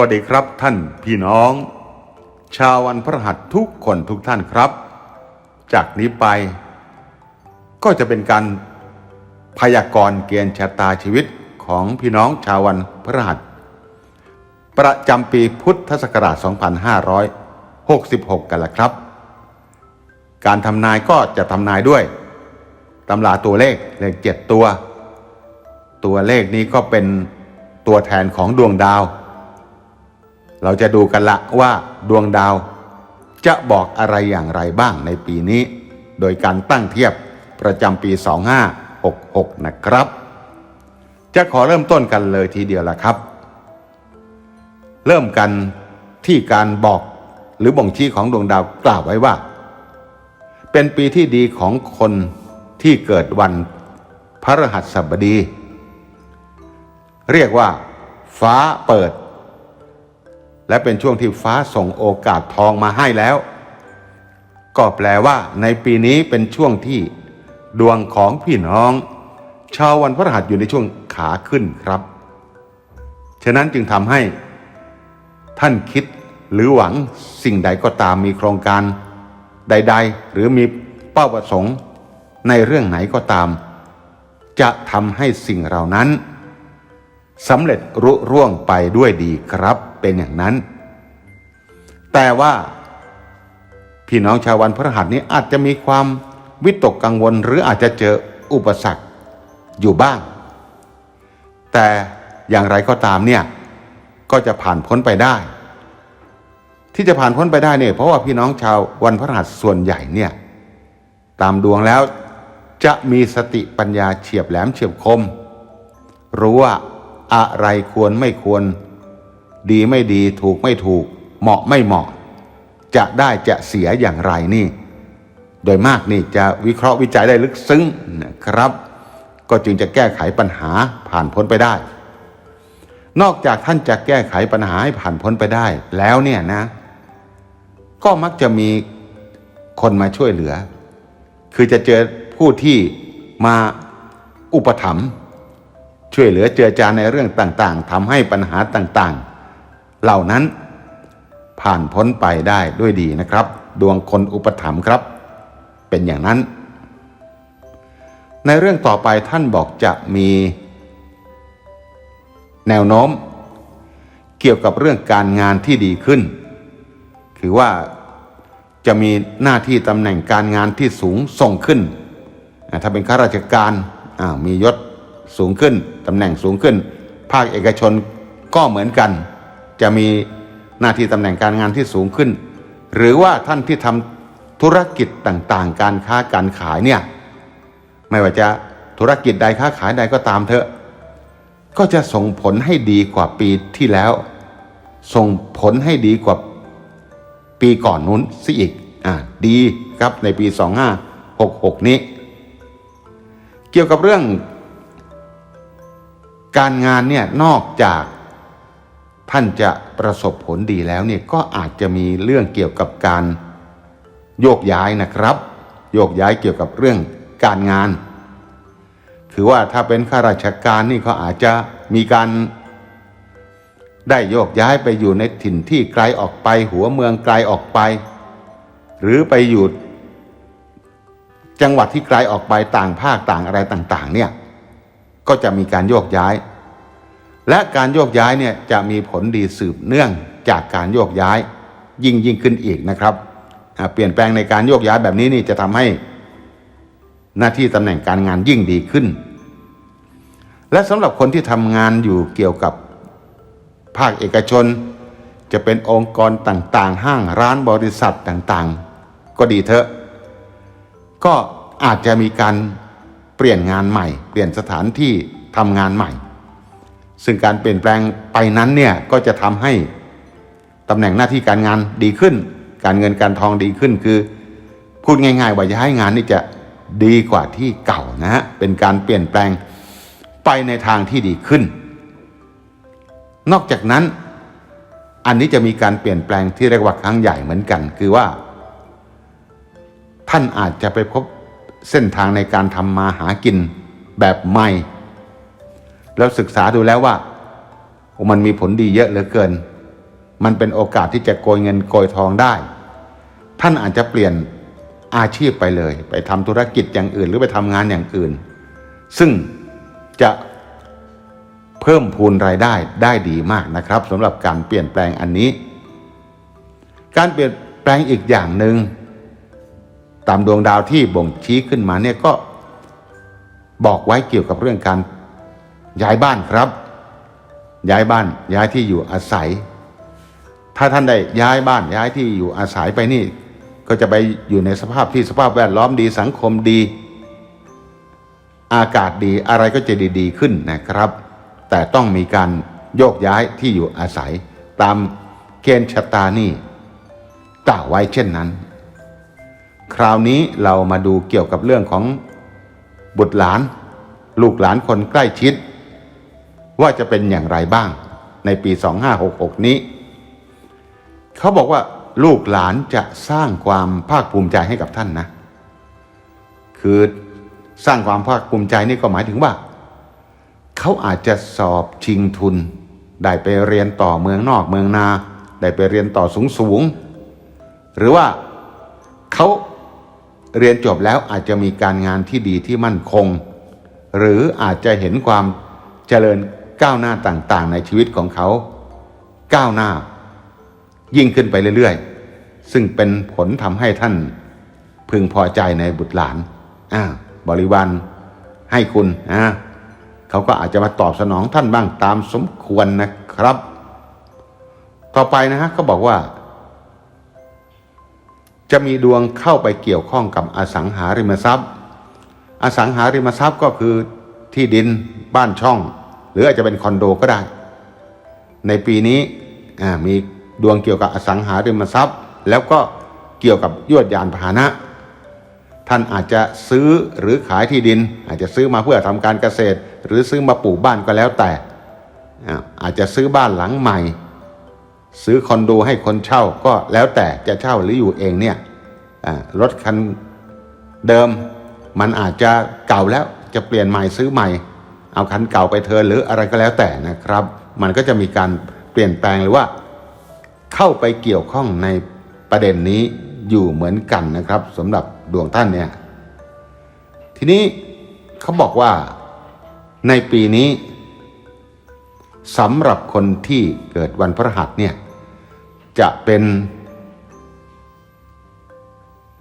วัสดีครับท่านพี่น้อง ชาววันพฤหัสทุกคนทุกท่านครับ จากนี้ไป ก็จะเป็นการพยากรณ์เกณฑ์ชะตาชีวิตของพี่น้องชาววันพฤหัส ประจำปีพุทธศักราช 2566 กันละครับ การทำนายก็จะทำนายด้วยตำราตัวเลขเลขเจ็ดตัว ตัวเลขนี้ก็เป็นตัวแทนของดวงดาว เราจะดูกันละว่าดวงดาว จะบอกอะไรอย่างไรบ้างในปีนี้ โดยการตั้งเทียบประจำปี 2566 นะครับ จะขอเริ่มต้นกันเลยทีเดียวละครับ เริ่มกันที่การบอกหรือบ่งชี้ของดวงดาวกล่าวไว้ว่า เป็นปีที่ดีของคนที่เกิดวันพระรหัสบดี เรียกว่า ฟ้าเปิด และเป็นช่วงที่ฟ้าส่งโอกาสทองมาให้แล้ว ก็แปลว่า ในปีนี้เป็นช่วงที่ ดวงของพี่น้อง ชาววันพฤหัสอยู่ในช่วงขาขึ้นครับ ฉะนั้นจึงทำให้ ท่านคิดหรือหวังสิ่งใดก็ตามมีโครงการใด ๆ หรือมีเป้าประสงค์ ในเรื่องไหนก็ตาม จะทำให้สิ่งเหล่านั้นสำเร็จรุร่วงไปด้วยดีครับ เป็นอย่างนั้น แต่ว่าพี่น้องชาววันพฤหัสนี้อาจจะมีความวิตกกังวลหรืออาจจะเจออุปสรรคอยู่บ้าง แต่อย่างไรก็ตามเนี่ยก็จะผ่านพ้นไปได้ ที่จะผ่านพ้นไปได้เนี่ยเพราะว่าพี่น้องชาววันพฤหัสส่วนใหญ่เนี่ยตามดวงแล้วจะมีสติปัญญาเฉียบแหลมเฉียบคม รู้ว่าอะไรควรไม่ควร ดีไม่ดีถูกไม่ถูก เหมาะไม่เหมาะ จะได้จะเสียอย่างไรนี่ โดยมากนี่จะวิเคราะห์วิจัยได้ลึกซึ้งนะครับ ก็จึงจะแก้ไขปัญหาผ่านพ้นไปได้ นอกจากท่านจะแก้ไขปัญหาให้ผ่านพ้นไปได้ แล้วเนี่ยนะ ก็มักจะมีคนมาช่วยเหลือ คือจะเจอผู้ที่มาอุปถัมภ์ช่วยเหลือเจือจานในเรื่องต่างๆทำให้ปัญหาต่างๆ เหล่านั้นผ่านพ้นไปได้ด้วยดีนะครับ ดวงคนอุปถัมภ์ครับ เป็นอย่างนั้น ในเรื่องต่อไปท่านบอกจะมี แนวโน้ม เกี่ยวกับเรื่องการงานที่ดีขึ้น คือว่าจะมีหน้าที่ตำแหน่งการงานที่สูงส่งขึ้น ถ้าเป็นข้าราชการมียศสูงขึ้นตำแหน่งสูงขึ้น ภาคเอกชนก็เหมือนกัน จะมีหน้าที่ตำแหน่งการงานที่สูงขึ้น หรือว่าท่านที่ทำธุรกิจต่างๆ การค้าการขายเนี่ยไม่ว่าจะธุรกิจใดค้าขายใดก็ตามเถอะ ก็จะส่งผลให้ดีกว่าปีที่แล้ว ส่งผลให้ดีกว่าปีก่อนนู้นสิอีกอ่าดีครับในปี 2566 นี้ เกี่ยวกับเรื่องการงานเนี่ยนอกจาก ท่านจะประสบผลดีแล้วเนี่ยก็อาจจะมีเรื่องเกี่ยวกับการโยกย้ายนะครับ โยกย้ายเกี่ยวกับเรื่องการงาน คือว่าถ้าเป็นข้าราชการนี่เขาอาจจะมีการได้โยกย้ายไปอยู่ในถิ่นที่ไกลออกไปหัวเมืองไกลออกไป หรือไปอยู่จังหวัดที่ไกลออกไปต่างภาคต่างอะไรต่าง ๆ เนี่ยก็จะมีการโยกย้าย และการโยกย้ายเนี่ยจะมีผลดีสืบเนื่องจากการโยกย้ายยิ่งยิ่งขึ้นอีกนะครับ เปลี่ยนแปลงในการโยกย้ายแบบนี้นี่จะทำให้หน้าที่ตำแหน่งการงานยิ่งดีขึ้น และสำหรับคนที่ทำงานอยู่เกี่ยวกับภาคเอกชน จะเป็นองค์กรต่างๆ ห้างร้านบริษัทต่างๆ ก็ดีเถอะ ก็อาจจะมีการเปลี่ยนงานใหม่ เปลี่ยนสถานที่ทำงานใหม่ ซึ่งการเปลี่ยนแปลงไปนั้นเนี่ยก็จะทำให้ตำแหน่งหน้าที่การงานดีขึ้น การเงินการทองดีขึ้นคือ พูดง่าย ๆ ว่าย้ายงานนี่จะดีกว่าที่เก่านะฮะเป็นการเปลี่ยนแปลงไปในทางที่ดีขึ้น นอกจากนั้น อันนี้จะมีการเปลี่ยนแปลงที่เรียกว่าครั้งใหญ่เหมือนกัน คือว่า ท่านอาจจะไปพบเส้นทางในการทำมาหากินแบบใหม่ แล้วศึกษาดูแล้วว่ามันมีผลดีเยอะเหลือเกิน มันเป็นโอกาสที่จะโกยเงินโกยทองได้ ท่านอาจจะเปลี่ยนอาชีพไปเลย ไปทำธุรกิจอย่างอื่น หรือไปทำงานอย่างอื่น ซึ่งจะเพิ่มพูนรายได้ได้ดีมากนะครับสำหรับการเปลี่ยนแปลงอันนี้ การเปลี่ยนแปลงอีกอย่างหนึ่งตามดวงดาวที่บ่งชี้ขึ้นมาเนี่ยก็บอกไว้เกี่ยวกับเรื่องการ ย้ายบ้านครับ ย้ายบ้านย้ายที่อยู่อาศัย ถ้าท่านได้ย้ายบ้านย้ายที่อยู่อาศัยไปนี่ ก็จะไปอยู่ในสภาพที่สภาพแวดล้อมดีสังคมดี อากาศดีอะไรก็จะดีๆขึ้นนะครับ แต่ต้องมีการโยกย้ายที่อยู่อาศัย ตามเกณฑ์ชะตานี่กล่าวไว้เช่นนั้น คราวนี้เรามาดูเกี่ยวกับเรื่องของบุตรหลาน ลูกหลานคนใกล้ชิด ว่าจะเป็นอย่างไรบ้างในปี 2566 นี้ เขาบอกว่าลูกหลานจะสร้างความภาคภูมิใจให้กับท่านนะ คือสร้างความภาคภูมิใจนี่ก็หมายถึงว่า เขาอาจจะสอบชิงทุน ได้ไปเรียนต่อเมืองนอกเมืองนา ได้ไปเรียนต่อสูงสูง หรือว่าเขาเรียนจบแล้วอาจจะมีการงานที่ดีที่มั่นคง หรืออาจจะเห็นความเจริญ ก้าวหน้าต่างๆ ในชีวิตของเขา ก้าวหน้า ยิ่งขึ้นไปเรื่อยๆ ซึ่งเป็นผลทำให้ท่าน พึงพอใจในบุตรหลานอ่าบริวารให้คุณอ่าเขาก็อาจจะมาตอบสนองท่านบ้างตามสมควรนะครับ ต่อไปนะฮะเขาบอกว่า จะมีดวงเข้าไปเกี่ยวข้องกับอสังหาริมทรัพย์ อสังหาริมทรัพย์ก็คือที่ดินบ้านช่อง หรืออาจจะเป็นคอนโดก็ได้ ในปีนี้มีดวงเกี่ยวกับอสังหาริมทรัพย์ แล้วก็เกี่ยวกับยวดยานพาหนะ ท่านอาจจะซื้อหรือขายที่ดิน อาจจะซื้อมาเพื่อทำการเกษตร หรือซื้อมาปลูกบ้านก็แล้วแต่ อาจจะซื้อบ้านหลังใหม่ ซื้อคอนโดให้คนเช่าก็แล้วแต่จะเช่าหรืออยู่เองเนี่ยรถคันเดิมมันอาจจะเก่าแล้วจะเปลี่ยนใหม่ซื้อใหม่ เอาคันเก่าไปเทินหรืออะไรก็แล้วแต่นะครับ มันก็จะมีการเปลี่ยนแปลงหรือว่า เข้าไปเกี่ยวข้องในประเด็นนี้อยู่เหมือนกันนะครับสำหรับดวงท่านเนี่ย ทีนี้เขาบอกว่าในปีนี้สำหรับคนที่เกิดวันพฤหัสเนี่ย จะเป็น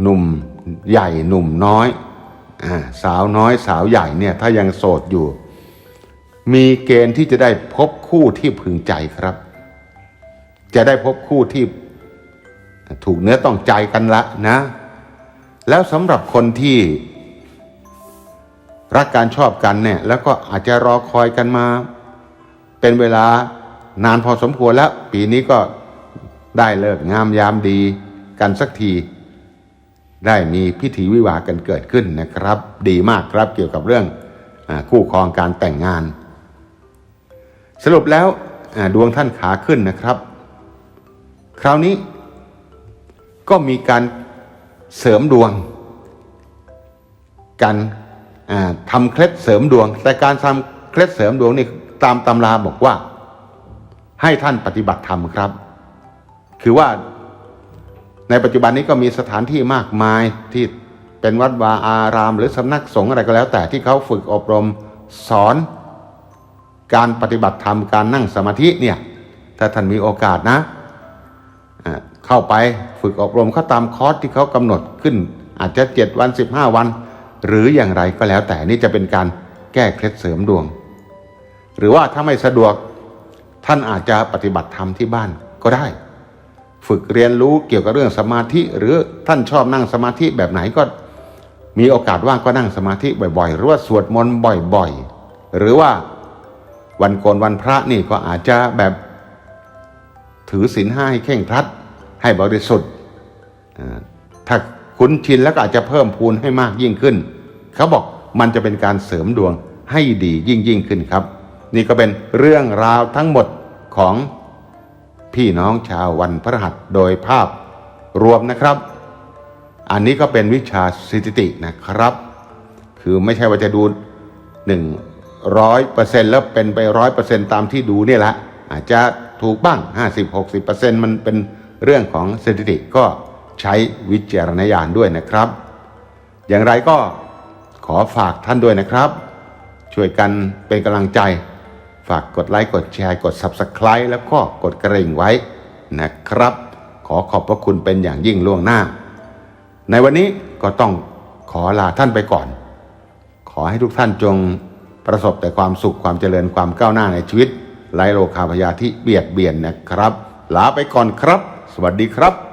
หนุ่มใหญ่หนุ่มน้อยอสาวน้อยสาวใหญ่เนี่ย ถ้ายังโสดอยู่ มีเกณฑ์ที่จะได้พบคู่ที่พึงใจครับ จะได้พบคู่ที่ถูกเนื้อต้องใจกันละนะ แล้วสำหรับคนที่ รักการชอบกันเนี่ย แล้วก็อาจจะรอคอยกันมา เป็นเวลานานพอสมควรแล้ว ปีนี้ก็ได้เลิกงามยามดีกันสักที ได้มีพิธีวิวากันเกิดขึ้นนะครับ ดีมากครับเกี่ยวกับเรื่องคู่ครองการแต่งงาน สรุปแล้วดวงท่านขาขึ้นนะครับ คราวนี้ก็มีการเสริมดวง การทำเคล็ดเสริมดวง แต่การทำเคล็ดเสริมดวงนี่ตามตำราบอกว่า ให้ท่านปฏิบัติธรรมครับ คือว่าในปัจจุบันนี้ก็มีสถานที่มากมายที่เป็นวัดวาอาราม หรือสำนักสงฆ์อะไรก็แล้ว แต่ที่เขาฝึกอบรมสอน การปฏิบัติธรรมการนั่งสมาธิเนี่ยถ้าท่านมีโอกาสนะ เข้าไปฝึกอบรมเขาตามคอร์สที่เขากำหนดขึ้น อาจจะ 7 วัน 15 วัน หรืออย่างไรก็แล้วแต่นี่จะเป็นการแก้เคล็ดเสริมดวง หรือว่าถ้าไม่สะดวกท่านอาจจะปฏิบัติธรรมที่บ้านก็ได้ ฝึกเรียนรู้เกี่ยวกับเรื่องสมาธิ หรือท่านชอบนั่งสมาธิแบบไหนก็มีโอกาสว่างก็นั่งสมาธิบ่อยๆ หรือว่าสวดมนต์บ่อยๆ หรือว่า วันโกนวันพระนี่ก็อาจจะแบบถือศีลห้าให้เข่งครัด ให้บริสุทธิ์ถ้าคุ้นชินแล้วก็อาจจะเพิ่มพูนให้มากยิ่งขึ้น เขาบอกมันจะเป็นการเสริมดวงให้ดียิ่งยิ่งขึ้นครับ นี่ก็เป็นเรื่องราวทั้งหมดของพี่น้องชาววันพฤหัสโดยภาพรวมนะครับ อันนี้ก็เป็นวิชาสถิตินะครับ คือไม่ใช่ว่าจะดูหนึ่ง ร้อยเปอร์เซ็นแล้วเป็นไปร้อยเปอร์เซ็นตามที่ดูเนี่ยแหละอาจจะถูกบ้าง50-60%มันเป็นเรื่องของสถิติก็ใช้วิจารณญาณด้วยนะครับ อย่างไรก็ขอฝากท่านด้วยนะครับ ช่วยกันเป็นกำลังใจ ฝากกดไลค์กดแชร์กด Subscribe แล้วก็กดกระดิ่งไว้นะครับ ขอขอบพระคุณเป็นอย่างยิ่งล่วงหน้า ในวันนี้ก็ต้องขอลาท่านไปก่อน ขอให้ทุกท่านจง ประสบแต่ความสุขความเจริญความก้าวหน้าในชีวิตไร้โรคาพยาธิเบียดเบียนนะครับ ลาไปก่อนครับ สวัสดีครับ